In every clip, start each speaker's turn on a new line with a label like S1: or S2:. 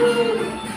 S1: Música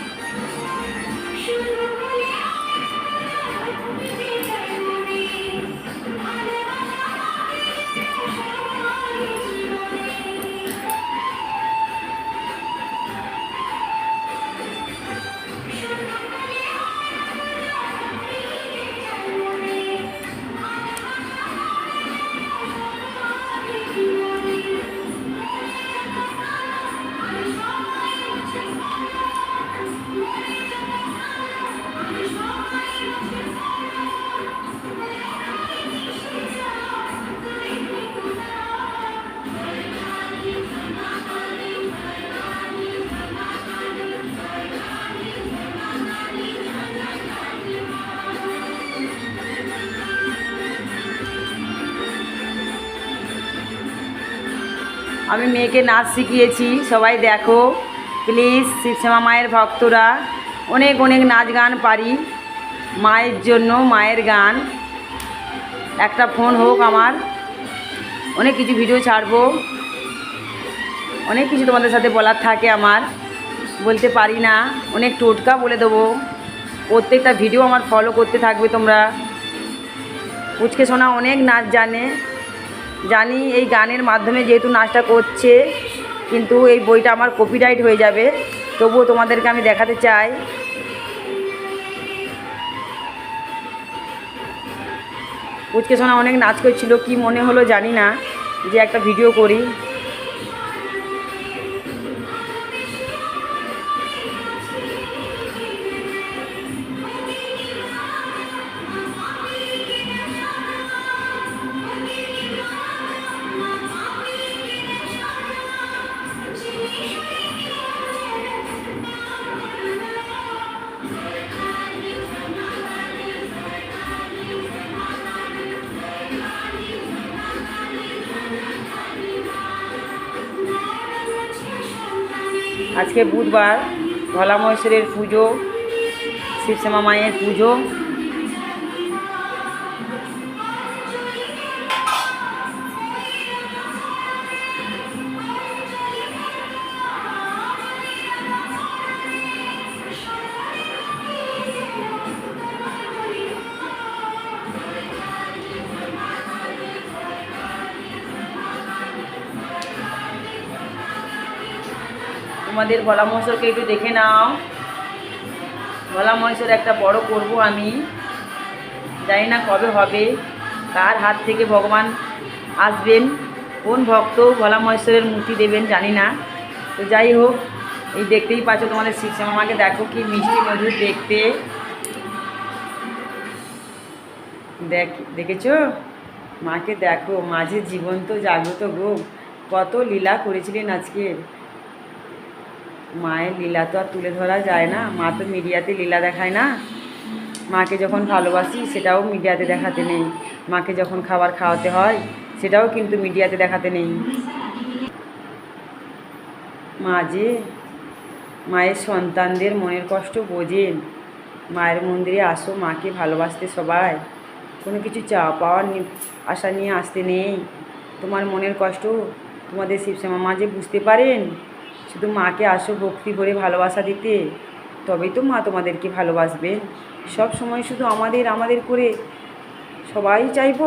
S1: আমি মেয়েকে নাচ শিখিয়েছি, সবাই দেখো। প্লিজ, শিবশ্যামা মায়ের ভক্তরা, অনেক অনেক নাচ গান পারি। মায়ের জন্য, মায়ের গান। একটা ফোন হোক আমার। অনেক কিছু ভিডিও ছাড়বো। অনেক কিছু তোমাদের সাথে বলার থাকে আমার। বলতে পারি না। অনেক টোটকা বলে দেবো। প্রত্যেকটা ভিডিও আমার ফলো করতে থাকবে তোমরা। পুচকে সোনা অনেক নাচ জানে। জানি এই গানের মাধ্যমে যেহেতু নাচটা করছে, কিন্তু এই বইটা আমার কপিরাইট হয়ে যাবে। তবুও তোমাদেরকে আমি দেখাতে চাই। উচকে শোনা অনেক নাচ করছিল, কি মনে হলো জানি না, যে একটা ভিডিও করি। আজকে বুধবার ভোলা মহেশ্বরের পুজো শিবশ্যামা মায়ের পুজো। তোমাদের ভোলা মহেশ্বরকে একটু দেখে নাও। ভোলা মহেশ্বর একটা বড় করব আমি। জানি না কবে হবে, কার হাত থেকে ভগবান আসবেন, কোন ভক্ত ভোলা মহেশ্বরের মূর্তি দেবেন জানি না। তো যাই হোক, এই দেখতেই পাচ্ছ তোমাদের শিবশ্যামা মাকে দেখো কি মিষ্টি মধুর দেখতে। দেখ, দেখেছ? মাকে দেখো, মাঝে জীবন্ত জাগ্রত গো। কত লীলা করেছিলেন আজকে। মায়ের লীলা তো আর তুলে ধরা যায় না। মা তো মিডিয়াতে লীলা দেখায় না। মাকে যখন ভালোবাসি, সেটাও মিডিয়াতে দেখাতে নেই। মাকে যখন খাবার খাওয়াতে হয়, সেটাও কিন্তু মিডিয়াতে দেখাতে নেই। মা যে মায়ের সন্তানদের মনের কষ্ট বোঝেন মায়ের মন্দিরে আসো, মাকে ভালোবাসতে সবাই। কোনো কিছু চাওয়া পাওয়ার আশা নিয়ে আসতে নেই। তোমার মনের কষ্ট তোমাদের শিবশ্যামা মা যে বুঝতে পারেন? শুধু মাকে আসো ভক্তি ভরে ভালোবাসা দিতে, তবেই তো মা তোমাদেরকে ভালোবাসবে। সব সময় শুধু আমাদের আমাদের করে সবাই চাইব?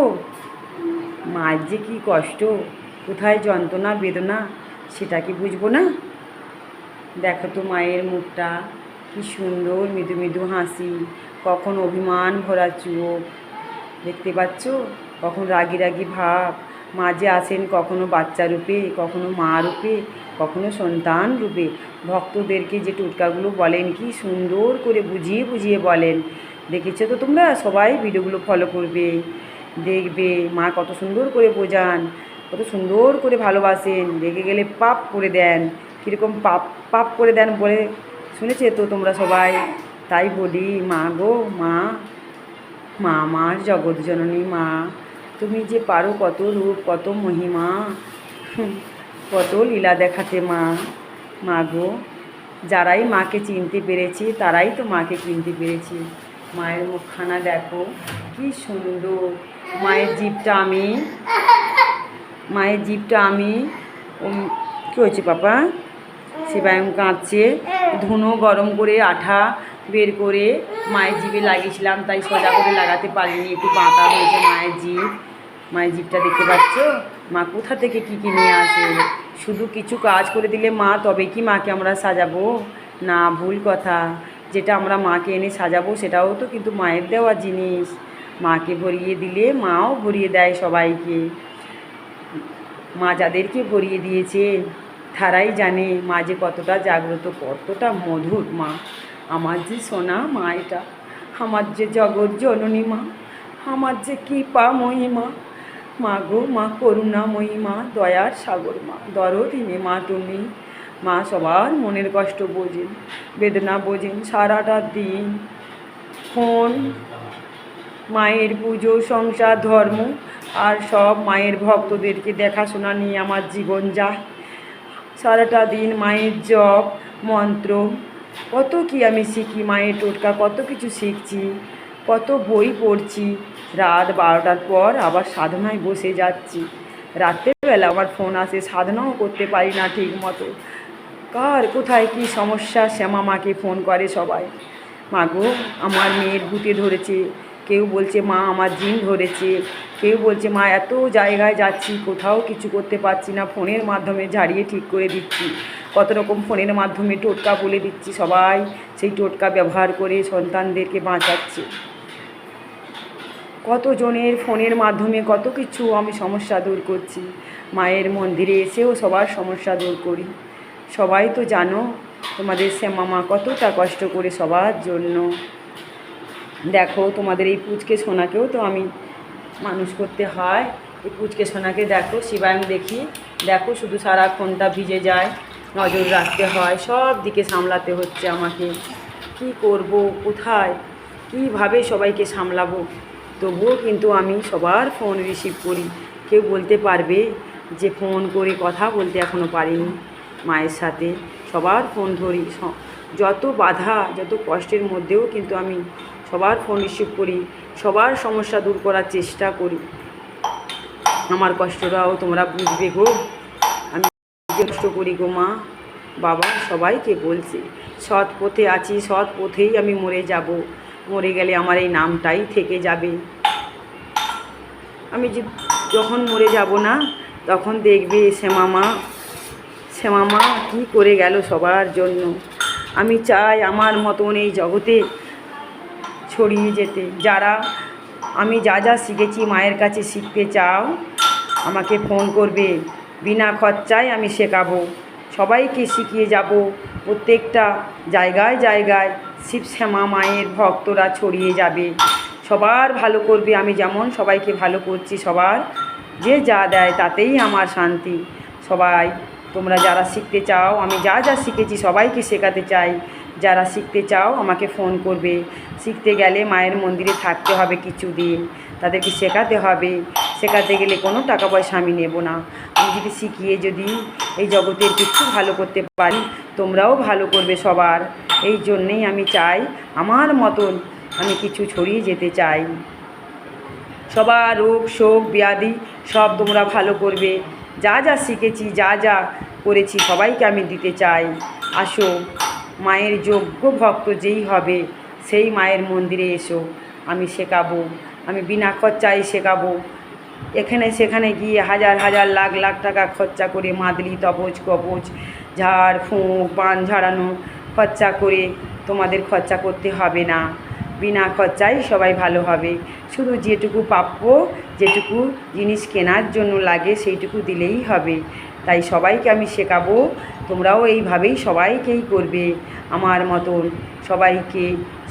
S1: মায়ের যে কী কষ্ট, কোথায় যন্ত্রণা, বেদনা, সেটা কি বুঝব না? দেখো তো মায়ের মুখটা, কি সুন্দর মৃদু মৃদু হাসি, কখন অভিমান ভরা চোখ দেখতে পাচ্ছ? কখন রাগি রাগি ভাব মা যে আসেন কখনো বাচ্চা রূপে, কখনো মা রূপে, কখনো সন্তান রূপে। ভক্তদেরকে যে টোটকাগুলো বলেন, কি সুন্দর করে বুঝিয়ে বুঝিয়ে বলেন। দেখেছ তো তোমরা? সবাই ভিডিওগুলো ফলো করবে, দেখবে। মা কত সুন্দর করে বোঝান, কত সুন্দর করে ভালোবাসেন। রেগে গেলে পাপ করে দেন। কীরকম পাপ পাপ করে দেন বলে শুনেছে তো তোমরা সবাই? তাই বলি, মা গো, মা মা আমার জগৎ জননী, মা। তুমি যে পারো কত রূপ, কত মহিমা কত লীলা দেখাতে মা মা গো। যারাই মাকে চিনতে পেরেছি, তারাই তো মাকে চিনতে পেরেছি। মায়ের মুখখানা দেখো, কি সুন্দর। মায়ের জিভটা আমি, মায়ের জিভটা আমি কী হয়েছে পাপা? শিবায়ম কাঁদছে, ধুনো গরম করে আঠা বের করে মায়ের জিভে লাগিয়েছিলাম, তাই সোজা করে লাগাতে পারিনি। একটু বাঁকা হয়েছে মায়ের জিভ। মায়ের জিভটা দেখতে পাচ্ছ? মা কোথা থেকে কী কী নিয়ে আসে? শুধু কিছু কাজ করে দিলে মা, তবে কি মাকে আমরা সাজাবো? না, ভুল কথা। যেটা আমরা মাকে এনে সাজাবো, সেটাও তো কিন্তু মায়ের দেওয়া জিনিস। মাকে ভরিয়ে দিলে মাও ভরিয়ে দেয় সবাইকে। মা যাদেরকে ভরিয়ে দিয়েছে তারাই জানে মা যে কতটা জাগ্রত, কতটা মধুর। মা আমার যে সোনা মা এটা, আমার যে জগৎ জননী মা, আমার যে কৃপা মহিমা, মা গো, মা করুণা মহিমা, দয়ার সাগর মা, দরদিনে মা তুমি, মা সবার মনের কষ্ট বোঝেন, বেদনা বোঝেন, সারাটা দিন ফোন, মায়ের পুজো, সংসার, ধর্ম, আর সব মায়ের ভক্তদেরকে দেখাশোনা নিয়ে আমার জীবন যায়। সারাটা দিন মায়ের জপ, মন্ত্র কত কি আমি শিখি মায়ের টোটকা, কত কিছু শিখছি, কত বই পড়ছি। রাত বারোটার পর আবার সাধনায় বসে যাচ্ছি। রাত্রেবেলা আমার ফোন আসে, সাধনাও করতে পারি না ঠিক মতো কার, কোথায় কি সমস্যা? শ্যামা মাকে ফোন করে সবাই। মা গো, আমার মেয়ের ভূতে ধরেছে। কেউ বলছে, মা, আমার জিন ধরেছে। কেউ বলছে, মা, এত জায়গায় যাচ্ছি, কোথাও কিছু করতে পারছি না। ফোনের মাধ্যমে ঝাড়িয়ে ঠিক করে দিচ্ছি। কত রকম ফোনের মাধ্যমে টোটকা বলে দিচ্ছি সবাই। সেই টোটকা ব্যবহার করে সন্তানদেরকে বাঁচাচ্ছে। কতজনের ফোনের মাধ্যমে কত কিছু আমি সমস্যা দূর করছি। মায়ের মন্দিরে এসেও সবার সমস্যা দূর করি। সবাই তো জানো, তোমাদের শ্যামা মা কতটা কষ্ট করে সবার জন্য। দেখো, তোমাদের এই পুচকে সোনাকেও তো আমি মানুষ করতে হয়। এই পুচকে সোনাকে দেখো, শিবায়ং দেখি। দেখো, শুধু সারাক্ষণটা ভিজে যায়। নজর রাখতে হয়। সব দিকে সামলাতে হচ্ছে আমাকে। কি করব? কোথায়? কীভাবে সবাইকে সামলাবো? তবুও কিন্তু আমি সবার ফোন রিসিভ করি। কেউ বলতে পারবে যে ফোন করে কথা বলতে এখনও পারিনি। মায়ের সাথে সবার ফোন ধরি। যত বাধা, যত কষ্টের মধ্যেও কিন্তু আমি সবার ফোন রিসিভ করি। সবার সমস্যা দূর করার চেষ্টা করি। আমার কষ্টটাও তোমরা বুঝবে গো। করি গো মা। বাবা, সবাইকে বলছে, সৎ পথে আছি, সৎ পথেই আমি মরে যাব। মরে গেলে আমার এই নামটাই থেকে যাবে। আমি যখন মরে যাব না, তখন দেখবে শ্যামামা শ্যামামা কী করে গেল সবার জন্য। আমি চাই আমার মতন এই জগতে ছড়িয়ে যেতে। যারা আমি যা যা শিখেছি, মায়ের কাছে শিখতে চাও, আমাকে ফোন করবে। বিনা খরচায় আমি শেখাবো। সবাইকে শিখিয়ে যাব। প্রত্যেকটা জায়গায় জায়গায় শিব শ্যামা মায়ের ভক্তরা ছড়িয়ে যাবে। সবার ভালো করবে, আমি যেমন সবাইকে ভালো করছি, সবার যে যা দেয় তাতেই আমার শান্তি। সবাই, তোমরা যারা শিখতে চাও, আমি যা যা শিখেছি সবাইকে শেখাতে চাই। যারা শিখতে চাও, আমাকে ফোন করবে। শিখতে গেলে মায়ের মন্দিরে থাকতে হবে কিছুদিন। তাদেরকে শেখাতে হবে। শেখাতে গেলে কোনো টাকা পয়সা আমি নেব না। আমি যদি শিখিয়ে যদি এই জগতের কিছু ভালো করতে পারি, তোমরাও ভালো করবে সবার। এই জন্যেই আমি চাই, আমার মতন আমি কিছু ছড়িয়ে যেতে চাই। সবার রোগ, শোক, ব্যাধি সব তোমরা ভালো করবে। যা যা শিখেছি, যা যা করেছি সবাইকে আমি দিতে চাই। আসো, মায়ের যোগ্য ভক্ত যেই হবে, সেই মায়ের মন্দিরে এসো। আমি শেখাবো, আমি বিনা খরচায় শেখাবো। এখানে সেখানে গিয়ে হাজার হাজার লাখ লাখ টাকা খরচা করে মাদলি তপজ কপজ ঝাড়, ফুঁক পান ঝাড়ানো খরচা করে তোমাদের খরচা করতে হবে না। বিনা খরচায় সবাই ভালো হবে। শুধু যেটুকু প্রাপ্য, যেটুকু জিনিস কেনার জন্য লাগে সেইটুকু দিলেই হবে। তাই সবাইকে আমি শেখাবো, তোমরাও এইভাবেই সবাইকেই করবে। আমার মতন সবাইকে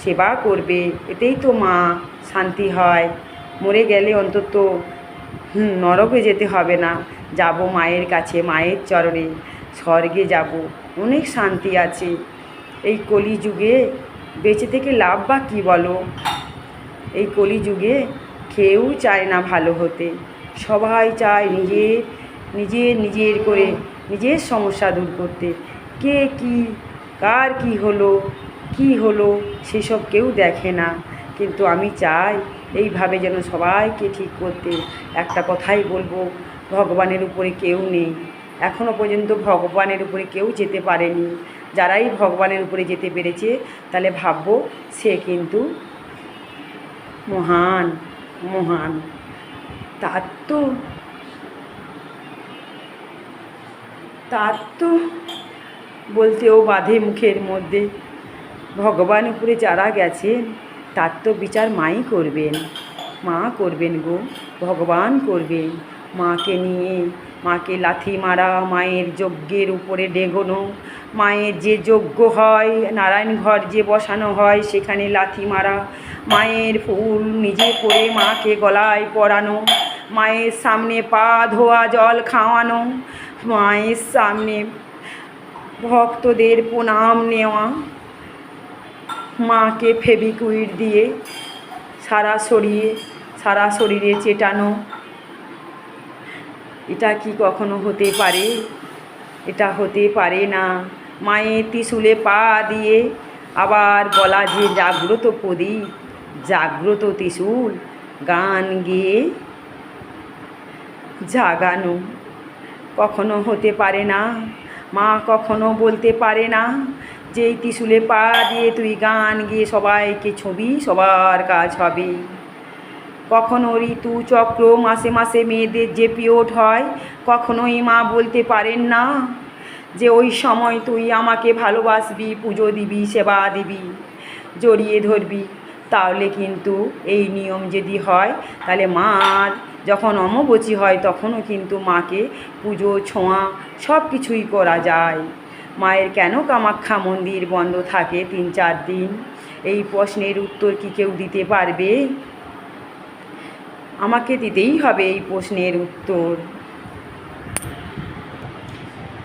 S1: সেবা করবে। এতেই তো মা শান্তি হয়। মরে গেলে অন্তত নরকে যেতে হবে না। যাব মায়ের কাছে, মায়ের চরণে। স্বর্গে যাব। অনেক শান্তি আছে। এই কলিযুগে বেঁচে থেকে লাভ বা কী বলো? এই কলিযুগে কেউ চায় না ভালো হতে। সবাই চায় নিজের নিজের নিজের করে নিজের সমস্যা দূর করতে। কে কি, কার কি হলো কি হলো, সেসব কেউ দেখে না। কিন্তু আমি চাই এইভাবে যেন সবাইকে ঠিক করতে একটা কথাই বলব, ভগবানের উপরে কেউ নেই। এখনও পর্যন্ত ভগবানের উপরে কেউ যেতে পারেনি। যারাই ভগবানের উপরে যেতে পেরেছে, তাহলে ভাববো সে কিন্তু মহান মহান। তার তো তার তো বলতেও বাধে মুখের মধ্যে। ভগবান উপরে যারা গেছেন তার তো বিচার মাই করবেন। মা করবেন গো, ভগবান করবেন। মাকে নিয়ে, মাকে লাথি মারা, মায়ের যজ্ঞের উপরে ডেগোনো। মায়ের যে যজ্ঞ হয় নারায়ণ ঘর যে বসানো হয়, সেখানে লাথি মারা। মায়ের ফুল নিজে করে মাকে গলায় পরানো। মায়ের সামনে পা ধোয়া, জল খাওয়ানো। মায়ের সামনে ভক্তদের প্রণাম নেওয়া। মাকে ফেবিকুইট দিয়ে সারা শরীরে সারা শরীরে চেটানো। এটা কি কখনো হতে পারে? এটা হতে পারে না। মায়ের ত্রিশূলে পা দিয়ে আবার বলা যে জাগ্রত প্রদীপ, জাগ্রত ত্রিশূল গান গেয়ে জাগানো। কখনো হতে পারে না। মা কখনো বলতে পারে না যে এই ত্রিশূলে পা দিয়ে তুই গান গিয়ে সবাইকে ছবি সবার কাজ হবে। কখনো ঋতু চক্র মাসে মাসে মেয়েদের যে পিরিয়ড হয়, কখনোই মা বলতে পারেন না যে ওই সময় তুই আমাকে ভালোবাসবি, পুজো দিবি, সেবা দিবি, জড়িয়ে ধরবি। তাহলে কিন্তু এই নিয়ম যদি হয়, তাহলে মার যখন অমবচি হয়, তখনও কিন্তু মাকে পুজো, ছোঁয়া সব কিছুই করা যায়। মায়ের কেন কামাখ্যা মন্দির বন্ধ থাকে তিন চার দিন? এই প্রশ্নের উত্তর কি কেউ দিতে পারবে? আমাকে দিতেই হবে এই প্রশ্নের উত্তর।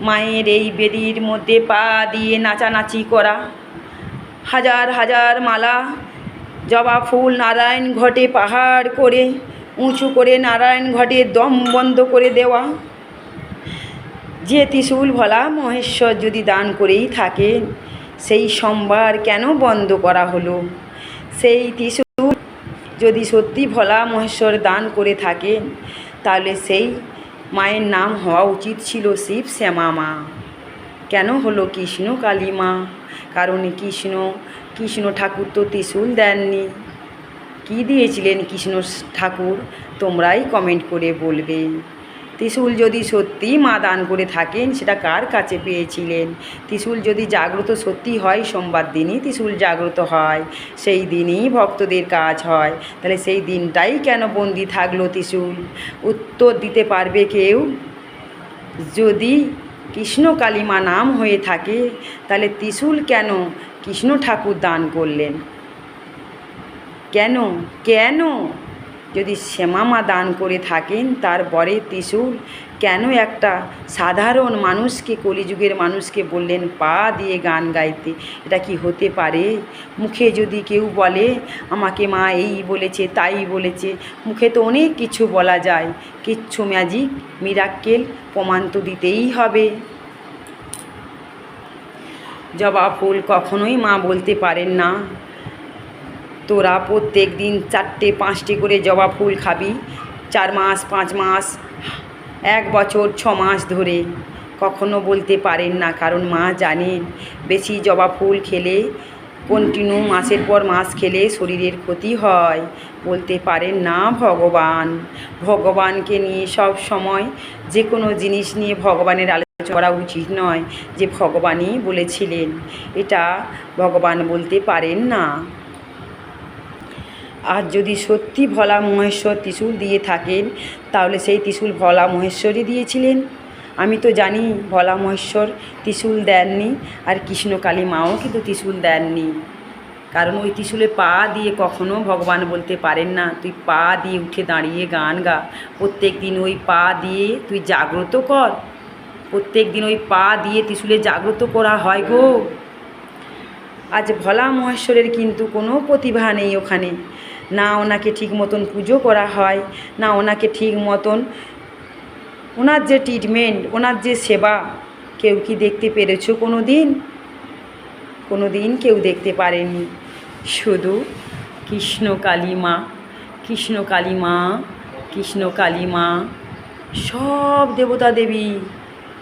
S1: মায়ের এই বেদির মধ্যে পা দিয়ে নাচানাচি করা। হাজার হাজার মালা, জবা ফুল নারায়ণ ঘটে পাহাড় করে, উঁচু করে নারায়ণ ঘটে দম বন্ধ করে দেওয়া। যে ত্রিশূল ভোলা মহেশ্বর যদি দান করেই থাকেন সেই সোমবার কেন বন্ধ করা হলো? সেই ত্রিশূল যদি সত্যি ভোলা মহেশ্বর দান করে থাকেন তাহলে সেই মায়ের নাম হওয়া উচিত ছিল শিব শ্যামা মা। কেন হলো কৃষ্ণ কালী মা? কারণ কৃষ্ণ কৃষ্ণ ঠাকুর তো ত্রিশূল দেননি। কী দিয়েছিলেন কৃষ্ণ ঠাকুর? তোমরাই কমেন্ট করে বলবে। ত্রিশূল যদি সত্যি মা দান করে থাকেন, সেটা কার কাছে পেয়েছিলেন? ত্রিশূল যদি জাগ্রত সত্যি হয়, সোমবার দিনই ত্রিশূল জাগ্রত হয়, সেই দিনই ভক্তদের কাজ হয়। তাহলে সেই দিনটাই কেন বন্দি থাকল ত্রিশূল? উত্তর দিতে পারবে কেউ? যদি কৃষ্ণ কালিমা নাম হয়ে থাকে, তাহলে ত্রিশূল কেন কৃষ্ণ ঠাকুর দান করলেন? কেন? কেন? যদি শ্যামামা দান করে থাকেন, তার বরে ত্রিশূল। কেন একটা সাধারণ মানুষকে, কলিযুগের মানুষকে বললেন, পা দিয়ে গান গাইতে, এটা কি হতে পারে? মুখে যদি কেউ বলে, আমাকে মা এই বলেছে, তাই বলেছে, মুখে তো অনেক কিছু বলা যায়। কিচ্ছু ম্যাজিক মিরাক্কেল প্রমাণ তো দিতেই হবে। জবা ফুল কখনোই মা বলতে পারেন না। তোরা প্রত্যেক দিন চারটে, পাঁচটি করে জবা ফুল খাবি। চার মাস, পাঁচ মাস, এক বছর, ছ মাস ধরে। কখনো বলতে পারেন না, কারণ মা জানেন, বেশি জবা ফুল খেলে কন্টিনিউ মাসের পর মাস খেলে শরীরের ক্ষতি হয়। বলতে পারেন না, ভগবান। ভগবানকে নিয়ে সব সময় যে কোনো জিনিস নিয়ে ভগবানের আলোচনা করা উচিত নয়, যে ভগবানই বলেছিলেন। এটা ভগবান বলতে পারেন না। আর যদি সত্যি ভোলা মহেশ্বর ত্রিশূল দিয়ে থাকেন, তাহলে সেই ত্রিশূল ভোলা মহেশ্বরই দিয়েছিলেন। আমি তো জানি ভোলা মহেশ্বর ত্রিশূল দেননি আর কৃষ্ণ কালী মাও কিন্তু ত্রিশূল দেননি। কারণ ওই ত্রিশূলে পা দিয়ে কখনো ভগবান বলতে পারেন না, তুই পা দিয়ে উঠে দাঁড়িয়ে গান গা। প্রত্যেক দিন ওই পা দিয়ে তুই জাগ্রত কর। প্রত্যেক দিন ওই পা দিয়ে ত্রিশূলে জাগ্রত করা হয় গো। আজ ভোলা মহেশ্বরের কিন্তু কোনো প্রতিভা নেই ওখানে। না ওনাকে ঠিক মতন পুজো করা হয়, না ওনাকে ঠিক মতন ওনার যে ট্রিটমেন্ট ওনার যে সেবা, কেউ কি দেখতে পেরেছ কোনো দিন কোনো দিন কেউ দেখতে পারেনি। শুধু কৃষ্ণ কালী মা, কৃষ্ণ কালী মা, কৃষ্ণ কালী মা, সব দেবতা দেবী,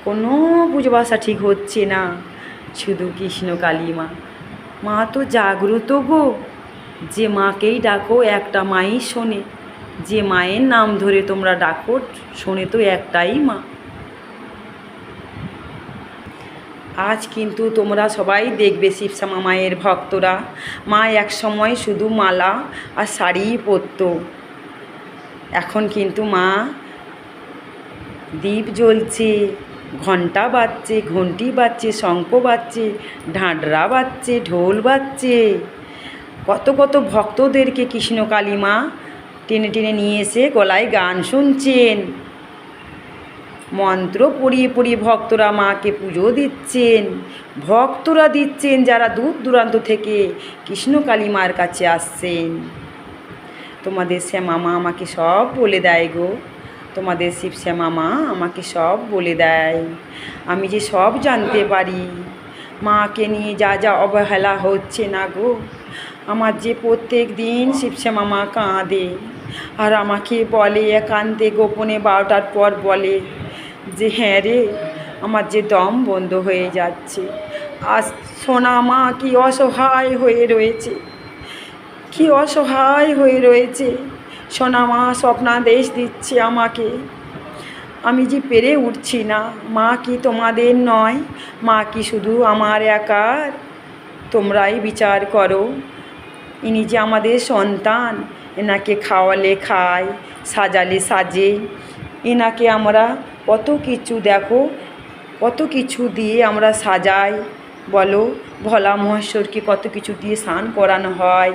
S1: কোনো পুজো বাসা ঠিক হচ্ছে না। শুধু কৃষ্ণ কালী মা। মা তো জাগ্রত গো। যে মাকেই ডাকো, একটা মাই শোনে। যে মায়ের নাম ধরে তোমরা ডাকো, শোনে তো একটাই মা। আজ কিন্তু তোমরা সবাই দেখবে শিবশ্যামা মায়ের ভক্তরা। মা এক সময় শুধু মালা আর শাড়িই পরতো। এখন কিন্তু মা দ্বীপ জ্বলছে ঘণ্টা বাজছে ঘন্টি বাজছে, শঙ্খ বাজছে ঢাঁডরা বাজছে, ঢোল বাজছে। কত কত ভক্তদেরকে কৃষ্ণকালী মা টেনে টেনে নিয়ে এসে গলায় গান শুনছেন। মন্ত্র পড়িয়ে পড়িয়ে ভক্তরা মাকে পুজো দিচ্ছেন। ভক্তরা দিচ্ছেন যারা দূর দূরান্ত থেকে কৃষ্ণকালী মার কাছে আসছেন। তোমাদের শ্যামা মা আমাকে সব বলে দেয় গো। তোমাদের শিব শ্যামা মা আমাকে সব বলে দেয়। আমি যে সব জানতে পারি। মাকে নিয়ে যা যা অবহেলা হচ্ছে না গো। আমার যে প্রত্যেক দিন শিবশ্যামা মা কাঁদে আর আমাকে বলে একান্তে গোপনে বারোটার পর বলে যে হ্যাঁ রে, আমার যে দম বন্ধ হয়ে যাচ্ছে। আর সোনা মা কি অসহায় হয়ে রয়েছে। কি অসহায় হয়ে রয়েছে। সোনা মা স্বপ্নাদেশ দিচ্ছে আমাকে। আমি যে পেরে উঠছি না, মা কি তোমাদের নয়? মা কি শুধু আমার একার? তোমরাই বিচার করো। ইনি যে আমাদের সন্তান, এনাকে খাওয়ালে খায়, সাজালে সাজে। এনাকে আমরা কত কিছু দেখো, কত কিছু দিয়ে আমরা সাজাই। বলো, ভোলা মহেশ্বরকে কত কিছু দিয়ে স্নান করানো হয়।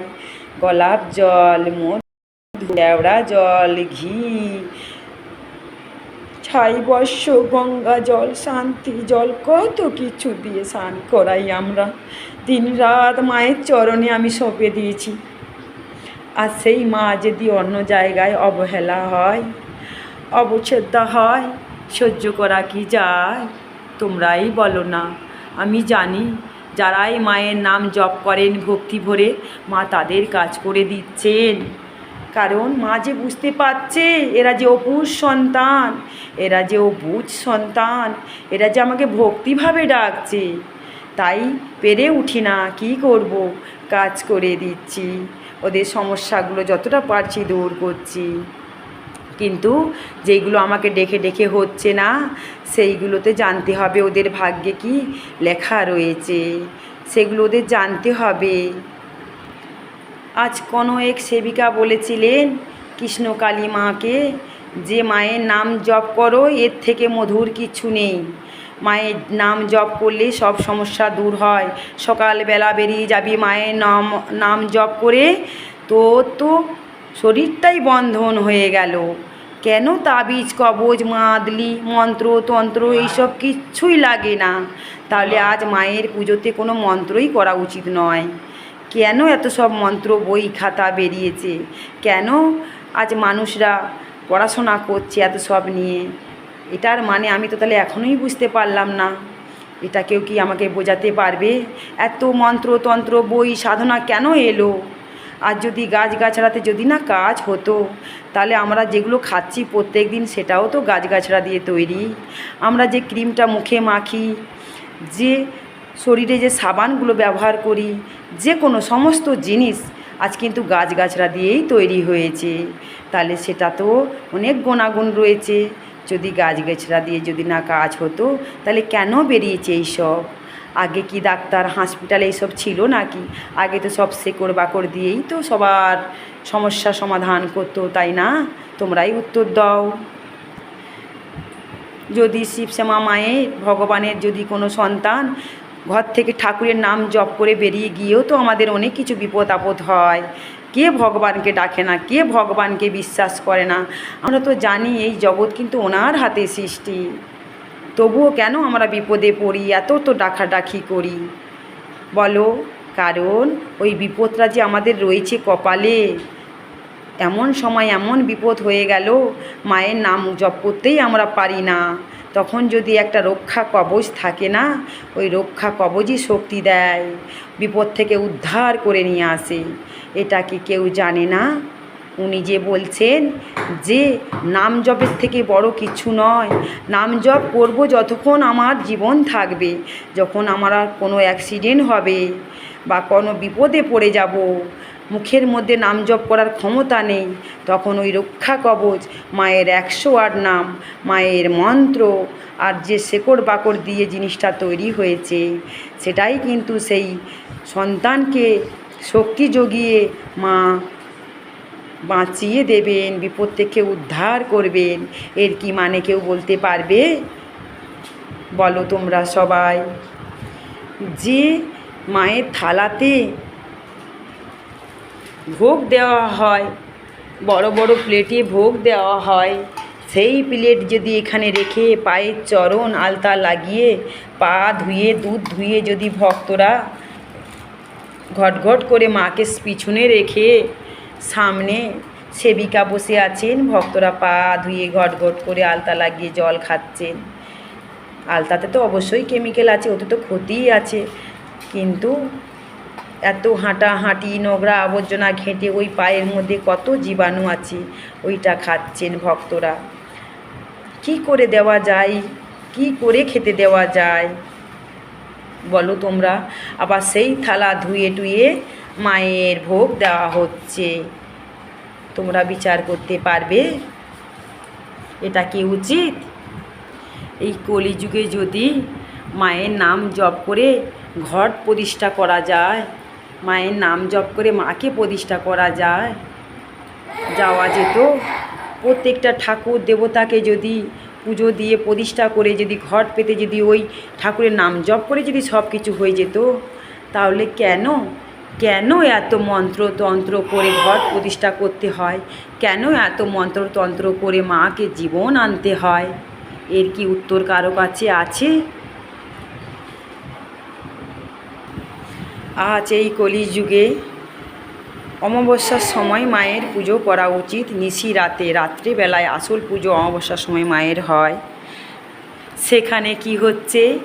S1: গোলাপ জল, মধু দেওড়া জল, ঘি। ছাই বর্ষ, গঙ্গা জল, শান্তি জল, কত কিছু দিয়ে স্নান করাই আমরা। দিন রাত মায়ের চরণে আমি সঁপে দিয়েছি। আর সেই মা যদি অন্য জায়গায় অবহেলা হয়, অবচ্ছেদ্যা হয়, সহ্য করা কি যায়? তোমরাই বলো না। আমি জানি যারাই মায়ের নাম জপ করেন, ভক্তি ভরে মা তাদের কাজ করে দিচ্ছেন। কারণ মা যে বুঝতে পারছে, এরা যে অপুর সন্তান, এরা যে অবুজ সন্তান, এরা যে আমাকে ভক্তিভাবে ডাকছে তাই পেরে উঠি না, কি করব? কাজ করে দিচ্ছি। ওদের সমস্যাগুলো যতটা পারছি দূর করছি। কিন্তু যেইগুলো আমাকে ডেকে ডেকে হচ্ছে না, সেইগুলোতে জানতে হবে ওদের ভাগ্যে কি লেখা রয়েছে। সেগুলো ওদের জানতে হবে। আজ কোনো এক সেবিকা বলেছিলেন কৃষ্ণকালী মাকে, যে মায়ের নাম জপ করো, এর থেকে মধুর কিছু নেই। মায়ের নাম জপ করলে সব সমস্যা দূর হয়। সকালবেলা বেরিয়ে যাবি, মায়ের নাম নাম জপ করে তোর তো শরীরটাই বন্ধন হয়ে গেল। কেন তাবিজ, কবজ, মাদলি, মন্ত্র, তন্ত্র এইসব কিচ্ছুই লাগে না? তাহলে আজ মায়ের পুজোতে কোনো মন্ত্রই করা উচিত নয়। কেন এত সব মন্ত্র, বই, খাতা বেরিয়েছে? কেন আজ মানুষরা পড়াশোনা করছে এত সব নিয়ে? এটার মানে আমি তো তাহলে এখনোই বুঝতে পারলাম না। এটা কেউ কি আমাকে বোঝাতে পারবে? এত মন্ত্রতন্ত্র, বই, সাধনা কেন এলো? আর যদি গাছগাছড়াতে যদি না কাজ হতো, তাহলে আমরা যেগুলো খাচ্ছি প্রত্যেক দিন সেটাও তো গাছগাছড়া দিয়ে তৈরি। আমরা যে ক্রিমটা মুখে মাখি, যে শরীরে যে সাবানগুলো ব্যবহার করি, যে কোনো সমস্ত জিনিস আজ কিন্তু গাছগাছড়া দিয়েই তৈরি হয়েছে। তাহলে সেটা তো অনেক গুণাগুণ রয়েছে। যদি গাছগাছড়া দিয়ে যদি না কাজ হতো, তাহলে কেন বেরিয়েছে এইসব? আগে কি ডাক্তার হসপিটালে এইসব ছিল নাকি? আগে তো সব শেকড় বাকড় দিয়েই তো সবার সমস্যা সমাধান করতো, তাই না? তোমরাই উত্তর দাও। যদি শিবশ্যামা মায়ের, ভগবানের যদি কোনো সন্তান ঘর থেকে ঠাকুরের নাম জপ করে বেরিয়ে গিয়েও তো আমাদের অনেক কিছু বিপদ আপদ হয়। কে ভগবানকে ডাকে না? কে ভগবানকে বিশ্বাস করে না? আমরা তো জানি এই জগৎ কিন্তু ওনার হাতে সৃষ্টি। তবুও কেন আমরা বিপদে পড়ি? এত তো ডাকাডাকি করি। বলো, কারণ ওই বিপদটা যে আমাদের রয়েছে কপালে, এমন সময় এমন বিপদ হয়ে গেল, মায়ের নাম জপ করতেই আমরা পারি না। তখন যদি একটা রক্ষা কবচ থাকে না, ওই রক্ষা কবচই শক্তি দেয়, বিপদ থেকে উদ্ধার করে নিয়ে আসে। এটা কি কেউ জানে না? উনি যে বলছেন যে, নাম জপের থেকে বড় কিছু নয়। নাম জপ করব যতক্ষণ আমার জীবন থাকবে, যখন আমার আর কোনো অ্যাক্সিডেন্ট হবে বা কোনো বিপদে পড়ে যাব। মুখের মধ্যে নাম জপ করার ক্ষমতা নেই। তখন ওই রক্ষা কবচ, মায়ের একশো আট নাম, মায়ের মন্ত্র আর যে শেকড় বাকড় দিয়ে জিনিসটা তৈরি হয়েছে, সেটাই কিন্তু সেই সন্তানকে শক্তি জগিয়ে মা বাঁচিয়ে দেবেন, বিপদ থেকে উদ্ধার করবেন। এর কি মানে কেউ বলতে পারবে? বলো তোমরা সবাই। যে মায়ের থালাতে ভোগ দেওয়া হয়, বড় বড় প্লেটে ভোগ দেওয়া হয়, সেই প্লেট যদি এখানে রেখে পায়ের চরণ আলতা লাগিয়ে পা ধুয়ে, দুধ ধুয়ে যদি ভক্তরা ঘট ঘট করে মাকে পিছনে রেখে সামনে সেবিকা বসে আছেন। ভক্তরা পা ধুয়ে ঘট ঘট করে আলতা লাগিয়ে জল খাচ্ছেন। আলতাতে তো অবশ্যই কেমিক্যাল আছে, ওতে তো ক্ষতিই আছে। কিন্তু এত হাঁটাহাঁটি, নোংরা আবর্জনা ঘেঁটে ওই পায়ের মধ্যে কত জীবাণু আছে, ওইটা খাচ্ছেন ভক্তরা। কি করে দেওয়া যায়? কি করে খেতে দেওয়া যায়? বলো তোমরা। আবার সেই থালা ধুয়ে টুয়ে মায়ের ভোগ দেওয়া হচ্ছে। তোমরা বিচার করতে পারবে। এটা কি উচিত? এই কলিযুগে যদি মায়ের নাম জপ করে ঘট প্রতিষ্ঠা করা যায়, মায়ের নাম জপ করে মাকে প্রতিষ্ঠা করা যায়, যাওয়া যেত। প্রত্যেকটা ঠাকুর দেবতাকে যদি পুজো দিয়ে প্রতিষ্ঠা করে যদি ঘট পেতে যদি ওই ঠাকুরের নাম জপ করে যদি সব কিছু হয়ে যেত, তাহলে কেন? কেন এত মন্ত্রতন্ত্র করে ঘট প্রতিষ্ঠা করতে হয়? কেন এত মন্ত্রতন্ত্র করে মাকে জীবন আনতে হয়? এর কি উত্তর কারও কাছে আছে? আজ এই কলিযুগে অমাবস্যার সময় মায়ের পুজো করা উচিত। নিশি রাতে, রাত্রিবেলায় আসল পুজো অমাবস্যার সময় মায়ের হয়। সেখানে কি হচ্ছে?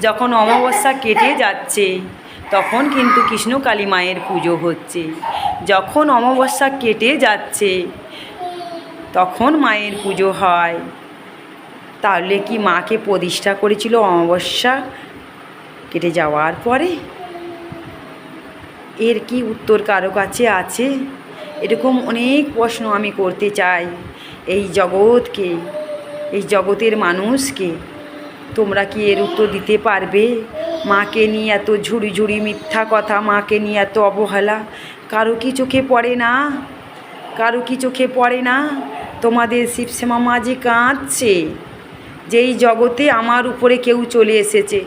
S1: যখন অমাবস্যা কেটে যাচ্ছে, তখন কিন্তু কৃষ্ণকালী মায়ের পুজো হচ্ছে। যখন অমাবস্যা কেটে যাচ্ছে, তখন মায়ের পুজো হয়। তাহলে কি মাকে প্রতিষ্ঠা করেছিল অমাবস্যা? কেটে যাওয়ার পরে এর কি উত্তর কারও কাছে আছে? এরকম অনেক প্রশ্ন আমি করতে চাই। এই জগৎকে, এই জগতের মানুষকে। তোমরা কি এর উত্তর দিতে পারবে? মাকে নিয়ে এত ঝুড়ি ঝুড়ি মিথ্যা কথা, মাকে নিয়ে এত অবহেলা। কারও কি চোখে পড়ে না? কারও কি চোখে পড়ে না? তোমাদের শিবশ্যামা মা যে কাঁদছে। যেই জগতে আমার উপরে কেউ চলে এসেছে।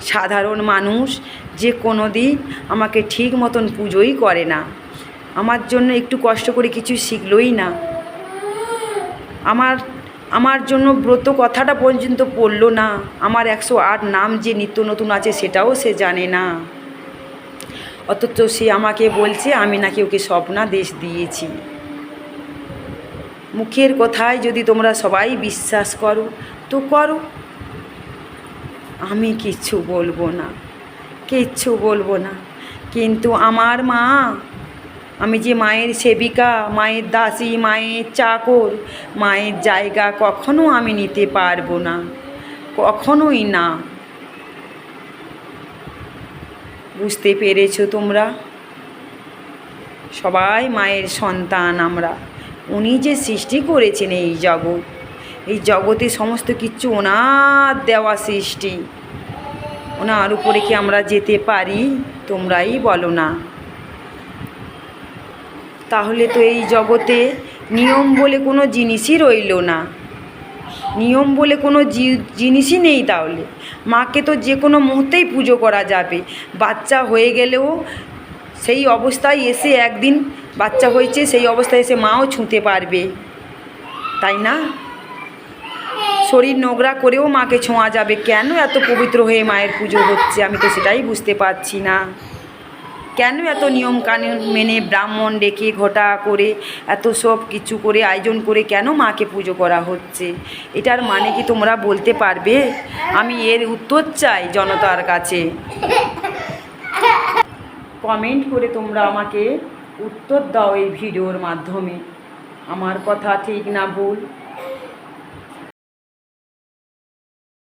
S1: সাধারণ মানুষ যে কোনো দিন আমাকে ঠিক মতন পুজোই করে না। আমার জন্য একটু কষ্ট করে কিছু শিখলই না। আমার আমার জন্য ব্রত কথাটা পর্যন্ত পড়ল না। আমার একশো আট নাম যে নিত্য নতুন আছে সেটাও সে জানে না। অথচ সে আমাকে বলছে, আমি নাকি ওকে স্বপ্নাদেশ দিয়েছি। মুখের কথায় যদি তোমরা সবাই বিশ্বাস করো, তো করো। আমি কিচ্ছু বলব না, কিচ্ছু বলব না। কিন্তু আমার মা, আমি যে মায়ের সেবিকা, মায়ের দাসী, মায়ের চাকর, মায়ের জায়গা কখনো আমি নিতে পারব না, কখনোই না। বুঝতে পেরেছ তোমরা? সবাই মায়ের সন্তান আমরা, উনি যে সৃষ্টি করেছেন এই জগৎ। এই জগতে সমস্ত কিছু ওনার দেওয়া সৃষ্টি। ওনার উপরে কি আমরা যেতে পারি? তোমরাই বলো না। তাহলে তো এই জগতে নিয়ম বলে কোনো জিনিসই রইল না। নিয়ম বলে কোনো জিনিসই নেই তাহলে। মাকে তো যে কোনো মুহূর্তেই পুজো করা যাবে। বাচ্চা হয়ে গেলেও সেই অবস্থায় এসে একদিন বাচ্চা হয়েছে, সেই অবস্থায় এসে মাও ছুঁতে পারবে। তাই না? শরীর নোংরা করেও মাকে ছোঁয়া যাবে কেন? এত পবিত্র হয়ে মায়ের পুজো হচ্ছে, আমি তো সেটাই বুঝতে পারছি না। কেন এত নিয়ম কানুন মেনে ব্রাহ্মণ ডেকে ঘটা করে, এত সব কিছু করে, আয়োজন করে কেন মাকে পুজো করা হচ্ছে? এটার মানে কি তোমরা বলতে পারবে? আমি এর উত্তর চাই জনতার কাছে। কমেন্ট করে তোমরা আমাকে উত্তর দাও এই ভিডিওর মাধ্যমে। আমার কথা ঠিক না ভুল।